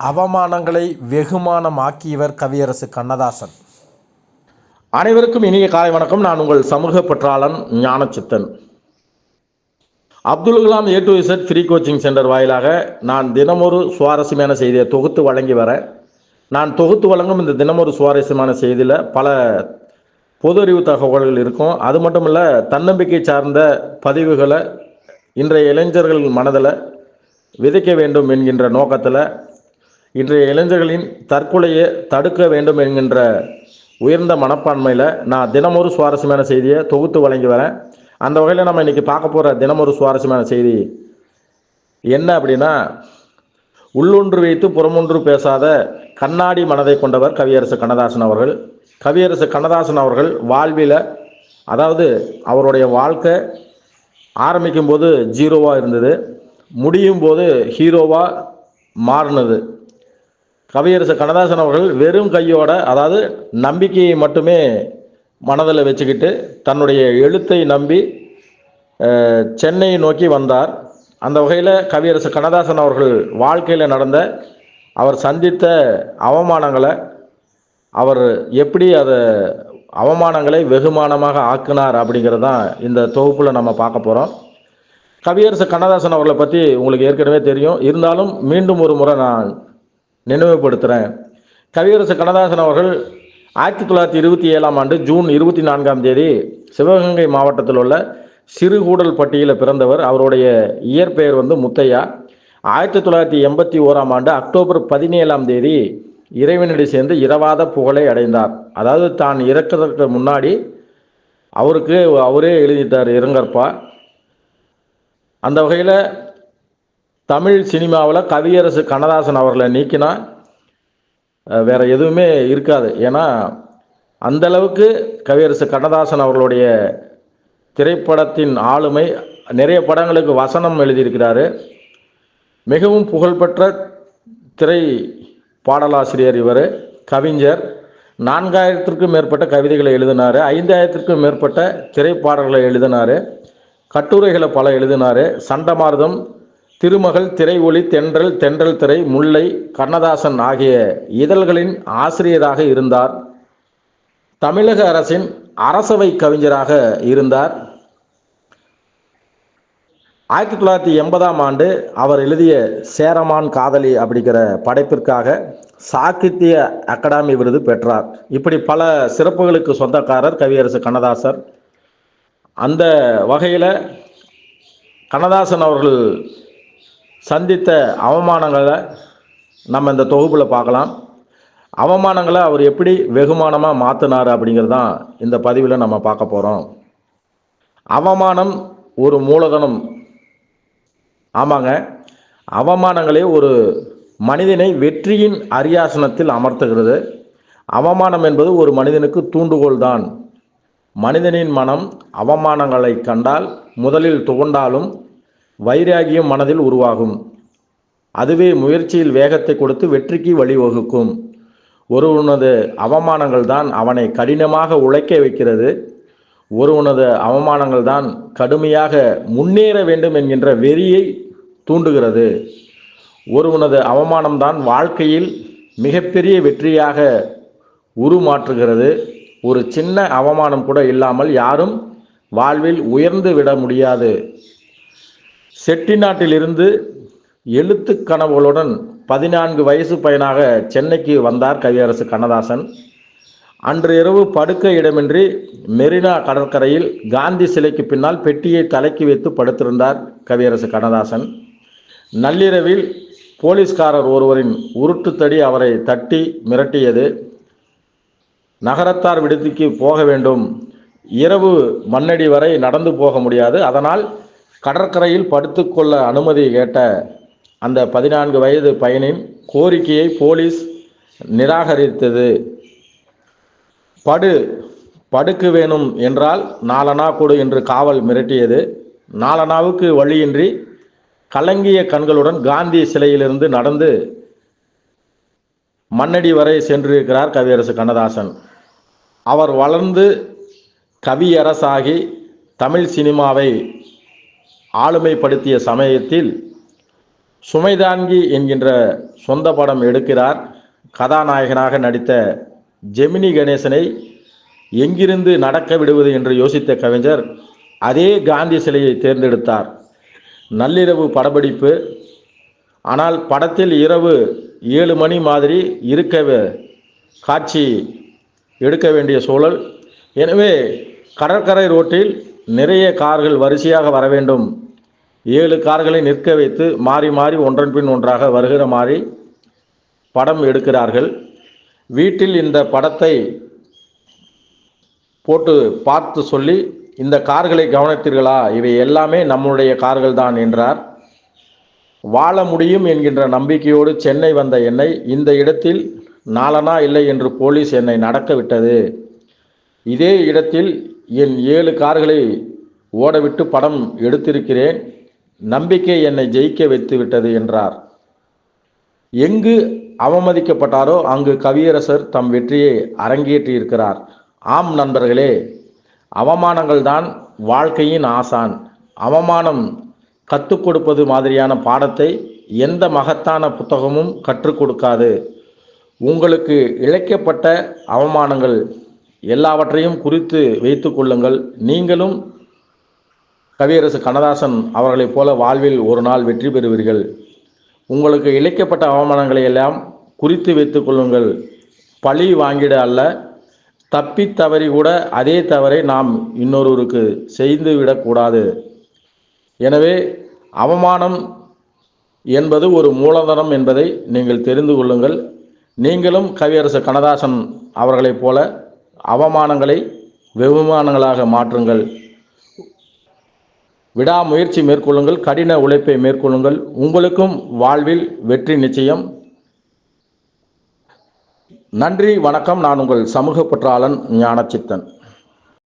அவமானங்களை வெகுமானமாக்கியவர் கவியரசு கண்ணதாசன். அனைவருக்கும் இனிய காலை வணக்கம். நான் உங்கள் சமூக பற்றாளன் Gnanachithan. Abdul Kalam A to Z free coaching centre வாயிலாக நான் தினமொரு சுவாரஸ்யமான செய்தியை தொகுத்து வழங்கி வரேன் நான் தொகுத்து வழங்கும் இந்த தினமொரு சுவாரஸ்யமான செய்தியில் பல பொது அறிவு தகவல்கள் இருக்கும். அது மட்டும் இல்லை தன்னம்பிக்கை சார்ந்த பதிவுகளை இன்றைய இளைஞர்கள் மனதில் விதைக்க வேண்டும் என்கின்ற நோக்கத்தில் இன்றைய இளைஞர்களின் தற்கொலையை தடுக்க வேண்டும் என்கின்ற உயர்ந்த மனப்பான்மையில் நான் தினமொரு சுவாரஸ்யமான செய்தியை தொகுத்து வழங்கி வரேன். அந்த வகையில் நம்ம இன்றைக்கி பார்க்க போகிற ஒரு சுவாரஸ்யமான செய்தி. என்ன அப்படின்னா உள்ளொன்று வைத்து புறமொன்று பேசாத கண்ணாடி மனதை கொண்டவர் கவியரசு கண்ணதாசன் அவர்கள். கவியரசு கண்ணதாசன் அவர்கள் வாழ்வில் அதாவது அவருடைய வாழ்க்கை ஆரம்பிக்கும் போது ஜீரோவாக இருந்தது. முடியும் போது ஹீரோவாக மாறினது. கவியரசு கண்ணதாசன் அவர்கள் வெறும் கையோட அதாவது நம்பிக்கையை மட்டுமே மனதில் வச்சுக்கிட்டு தன்னுடைய எழுத்தை நம்பி சென்னையை நோக்கி வந்தார். அந்த வகையில் கவியரசு கண்ணதாசன் அவர்கள் வாழ்க்கையில் நடந்த அவர் சந்தித்த அவமானங்களை அவர் எப்படி அதை அவமானங்களை வெகுமானமாக ஆக்கினார் அப்படிங்கிறது தான் இந்த தொகுப்பில் நம்ம பார்க்க போகிறோம். கவியரசு கண்ணதாசன் அவர்களை பற்றி உங்களுக்கு ஏற்கனவே தெரியும். இருந்தாலும் மீண்டும் ஒரு முறை நான் நினைவுபடுத்துகிறேன். கவியரசு கண்ணதாசன் அவர்கள் ஆயிரத்தி தொள்ளாயிரத்தி இருபத்தி ஏழாம் ஆண்டு ஜூன் இருபத்தி நான்காம் தேதி சிவகங்கை மாவட்டத்தில் உள்ள சிறுகூடல் பட்டியில் பிறந்தவர். அவருடைய இயற்பெயர் வந்து முத்தையா. ஆயிரத்தி தொள்ளாயிரத்தி எண்பத்தி ஓராம் ஆண்டு அக்டோபர் பதினேழாம் தேதி இறைவனடி சேர்ந்து இரவாத புகழை அடைந்தார். அதாவது தான் இறக்கிறதுக்கு முன்னாடி அவருக்கு அவரே எழுதிட்டார் இறங்கற்பா அந்த வகையில் தமிழ் சினிமாவில் கவியரசு கண்ணதாசன் அவர்களை நீக்கினா வேற எதுவுமே இருக்காது. ஏன்னா அந்த அளவுக்கு கவியரசு கண்ணதாசன் அவர்களுடைய திரைப்படத்தின் ஆளுமை நிறைய படங்களுக்கு வசனம் எழுதியிருக்கிறாரு. மிகவும் புகழ்பெற்ற திரை பாடலாசிரியர் இவர் கவிஞர். நான்காயிரத்திற்கும் மேற்பட்ட கவிதைகளை எழுதினார். ஐந்தாயிரத்திற்கும் மேற்பட்ட திரைப்பாடல்களை எழுதினார். கட்டுரைகளை பல எழுதினார். சண்டமார்தம் திருமகள் திரை ஒளி தென்றல் தென்றல் திரை முல்லை கண்ணதாசன் ஆகிய இதழ்களின் ஆசிரியராக இருந்தார். தமிழக அரசின் அரசவை கவிஞராக இருந்தார். ஆயிரத்தி தொள்ளாயிரத்தி எண்பதாம் ஆண்டு அவர் எழுதிய சேரமான் காதலி அப்படிங்கிற படைப்பிற்காக சாகித்ய அகாடமி விருது பெற்றார். இப்படி பல சிறப்புகளுக்கு சொந்தக்காரர் கவியரசு கண்ணதாசர். அந்த வகையில் கண்ணதாசன் அவர்கள் சந்தித்த அவமானங்களை நம்ம இந்த தொகுப்பில் பார்க்கலாம். அவமானங்களை அவர் எப்படி வெகுமானமாக மாற்றினார் அப்படிங்கிறது தான் இந்த பதிவில் நம்ம பார்க்க போகிறோம் அவமானம் ஒரு மூலதனம். ஆமாங்க. அவமானங்களே ஒரு மனிதனை வெற்றியின் அரியாசனத்தில் அமர்த்துகிறது. அவமானம் என்பது ஒரு மனிதனுக்கு தூண்டுகோல் தான் மனிதனின் மனம் அவமானங்களை கண்டால் முதலில் துவண்டாலும் வைராகியம் மனதில் உருவாகும். அதுவே முயற்சியில் வேகத்தை கொடுத்து வெற்றிக்கு வழிவகுக்கும். ஒருவனது அவமானங்கள் தான் அவனை கடினமாக உழைக்க வைக்கிறது. ஒருவனது அவமானங்கள் தான் கடுமையாக முன்னேற வேண்டும் என்கின்ற வெறியை தூண்டுகிறது. ஒருவனது அவமானம்தான் வாழ்க்கையில் மிகப்பெரிய வெற்றியாக உருமாற்றுகிறது. ஒரு சின்ன அவமானம் கூட இல்லாமல் யாரும் வாழ்வில் உயர்ந்து விட முடியாது. செட்டிநாட்டிலிருந்து எழுத்து கனவுகளுடன் பதினான்கு வயசு பையனாக சென்னைக்கு வந்தார் கவியரசு கண்ணதாசன். அன்று இரவு படுக்க இடமின்றி மெரினா கடற்கரையில் காந்தி சிலைக்கு பின்னால் பெட்டியை தலைக்கு வைத்து படுத்திருந்தார் கவியரசு கண்ணதாசன். நள்ளிரவில் போலீஸ்காரர் ஒருவரின் உருட்டுத்தடி அவரை தட்டி மிரட்டியது. நகரத்தார் விடுதிக்கு போக வேண்டும். இரவு மண்ணடி வரை நடந்து போக முடியாது. அதனால் கடற்கரையில் படுத்துக்கொள்ள அனுமதி கேட்ட அந்த பதினான்கு வயது பையனின் கோரிக்கையை போலீஸ் நிராகரித்தது. படு படுக்கு வேணும் என்றால் நாலனா கொடு என்று காவல் மிரட்டியது. நாலனாவுக்கு வழியின்றி கலங்கிய கண்களுடன் காந்தி சிலையிலிருந்து நடந்து மண்ணடி வரை சென்றிருக்கிறார் கவியரசு கண்ணதாசன். அவர் வளர்ந்து கவியரசாகி தமிழ் சினிமாவை ஆளுமைப்படுத்திய சமயத்தில் சுமைதான்கி என்கின்ற சொந்த படம் எடுக்கிறார். கதாநாயகனாக நடித்த ஜெமினி கணேசனை எங்கிருந்து நடக்க விடுவது என்று யோசித்த கவிஞர் அதே காந்தி சிலையை தேர்ந்தெடுத்தார். நள்ளிரவு படப்பிடிப்பு. ஆனால் படத்தில் இரவு ஏழு மணி மாதிரி இருக்க காட்சி எடுக்க வேண்டிய சூழல். எனவே கடற்கரை ரோட்டில் நிறைய கார்கள் வரிசையாக வர வேண்டும். ஏழு கார்களை நிற்க வைத்து மாறி மாறி ஒன்றன் பின் ஒன்றாக வருகிற மாதிரி படம் எடுக்கிறார்கள். வீட்டில் இந்த படத்தை போட்டு பார்த்து சொல்லி இந்த கார்களை கவனித்தீர்களா? இவை எல்லாமே நம்முடைய கார்கள் தான் என்றார். வாழ முடியும் என்கின்ற நம்பிக்கையோடு சென்னை வந்த என்னை இந்த இடத்தில் நாளனா இல்லை என்று போலீஸ் என்னை நடக்க விட்டது. இதே இடத்தில் என் ஏழு கார்களை ஓடவிட்டு படம் எடுத்திருக்கிறேன். நம்பிக்கை என்னை ஜெயிக்க வைத்து விட்டது என்றார். எங்கு அவமதிக்கப்பட்டாரோ அங்கு கவியரசர் தம் வெற்றியை அரங்கேற்றி இருக்கிறார். ஆம் நண்பர்களே அவமானங்கள் தான் வாழ்க்கையின் ஆசான். அவமானம் கற்றுக் கொடுப்பது மாதிரியான பாடத்தை எந்த மகத்தான புத்தகமும் கற்றுக் கொடுக்காது. உங்களுக்கு இழைக்கப்பட்ட அவமானங்கள் எல்லாவற்றையும் குறித்து வைத்து கொள்ளுங்கள். நீங்களும் கவியரசு கண்ணதாசன் அவர்களைப் போல வாழ்வில் ஒரு நாள் வெற்றி பெறுவீர்கள். உங்களுக்கு இழைக்கப்பட்ட அவமானங்களை எல்லாம் குறித்து வைத்து கொள்ளுங்கள். பழி வாங்கிட அல்ல தப்பி தவறி கூட அதே தவறை நாம் இன்னொருவருக்கு செய்து விடக்கூடாது எனவே அவமானம் என்பது ஒரு மூலதனம் என்பதை நீங்கள் தெரிந்து கொள்ளுங்கள். நீங்களும் கவியரசு கண்ணதாசன் அவர்களைப் போல அவமானங்களை வெகுமானங்களாக மாற்றுங்கள். விடாமுயற்சி மேற்கொள்ளுங்கள் கடின உழைப்பை மேற்கொள்ளுங்கள். உங்களுக்கும் வாழ்வில் வெற்றி நிச்சயம். நன்றி வணக்கம். நான் உங்கள் சமூக பற்றாளன் ஞானச்சித்தன்.